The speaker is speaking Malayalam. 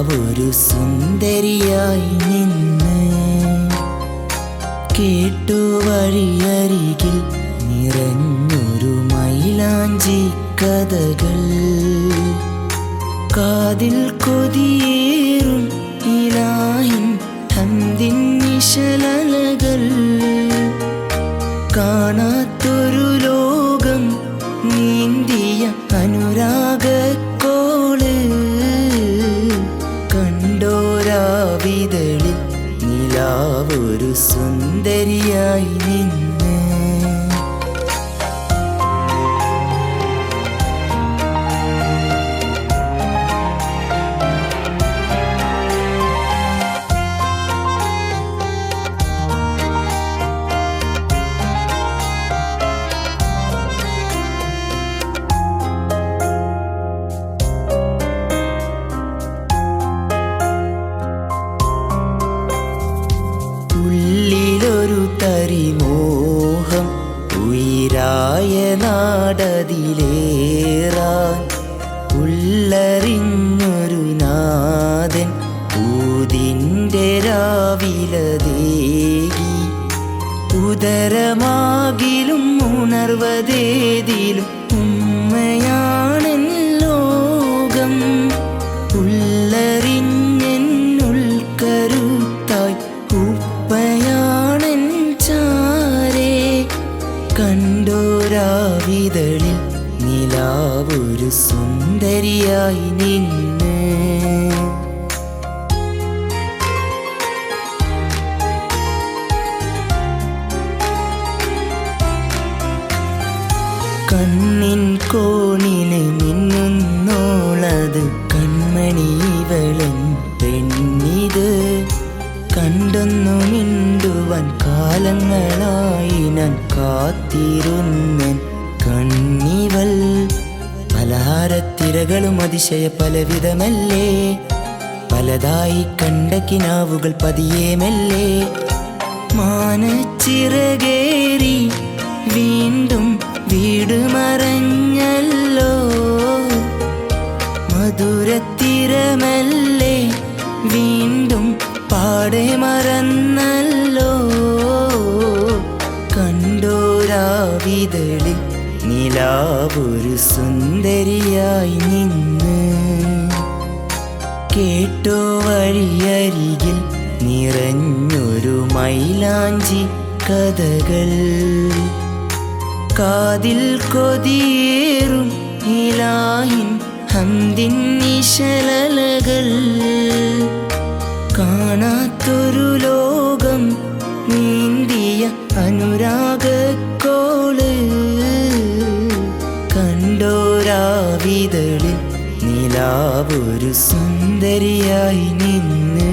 നിലാവൊരു സുന്ദരിയായി നിന്ന് കേട്ടു വഴിയരികിൽ നിറഞ്ഞൊരു മൈലാഞ്ചി കഥകൾ. കാതിൽ കൊതിയേറും ഇലാഹിൻ ഹന്തിൻ നിശലകൾ കാണാത്തൊരു നിലാവൊരു സുന്ദരിയായി നിന്ന്. നാടതിലേറാൻ ഉള്ളറിഞ്ഞൊരു നാഥൻ ഊതിന്റെ രാവിലതേകി ഉദരമാകിലും ഉണർവതേതിലും ഉപ്പയാണെൻ ചാരേ. കണ്ടോരാവിതളിൽ നിലാവൊരു സുന്ദരിയായി നിന്ന്. കണ്ണിൻ കോണിലെ മിന്നുന്നോളത് കൺമണിവളൻ പെണ്ണിത്. കണ്ടൊന്നു മിണ്ടുവാൻ കാലങ്ങളായി ഞാൻ കാത്തിരുന്നൻ. പലഹാരത്തിരകളും അതിശയ പലവിധമല്ലേ? പലതായി കണ്ട കിനാവുകൾ പതിയെ മാനച്ചിറകേറി വീണ്ടും വീട് മറഞ്ഞല്ലോ? മധുരത്തിരമല്ലേ? വീണ്ടും പാടെ മറന്നല്ലോ? കണ്ടോരാവിതളിൽ നിലാവൊരു സുന്ദരിയായി നിന്ന് കേട്ടോ വഴിയരികിൽ നിറഞ്ഞൊരു മൈലാഞ്ചി കഥകൾ. കാതിൽ കൊതിയേറും ഇലാഹിൻ ഹന്തിൻ നിശലകൾ കാണാത്തൊരു ലോകം നീന്തിയ അനുരാഗക്കോൾ കരകളിൽ നിലാവൊരു സുന്ദരിയായി നിന്ന്